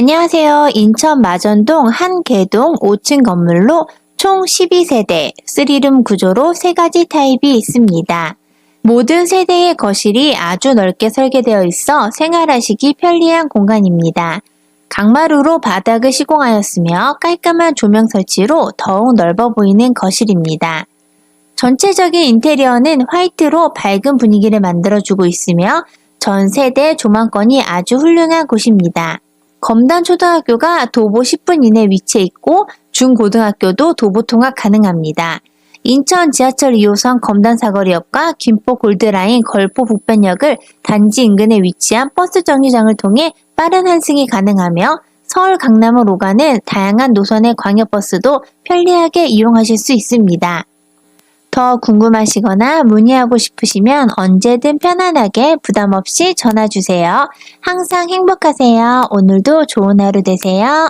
안녕하세요. 인천 마전동 한개동 5층 건물로 총 12세대 3룸 구조로 3가지 타입이 있습니다. 모든 세대의 거실이 아주 넓게 설계되어 있어 생활하시기 편리한 공간입니다. 강마루로 바닥을 시공하였으며 깔끔한 조명 설치로 더욱 넓어 보이는 거실입니다. 전체적인 인테리어는 화이트로 밝은 분위기를 만들어주고 있으며 전 세대 조망권이 아주 훌륭한 곳입니다. 검단 초등학교가 도보 10분 이내 위치해 있고 중고등학교도 도보 통학 가능합니다. 인천 지하철 2호선 검단 사거리역과 김포 골드라인 걸포 북변역을 단지 인근에 위치한 버스 정류장을 통해 빠른 환승이 가능하며 서울 강남을 오가는 다양한 노선의 광역버스도 편리하게 이용하실 수 있습니다. 더 궁금하시거나 문의하고 싶으시면 언제든 편안하게 부담 없이 전화 주세요. 항상 행복하세요. 오늘도 좋은 하루 되세요.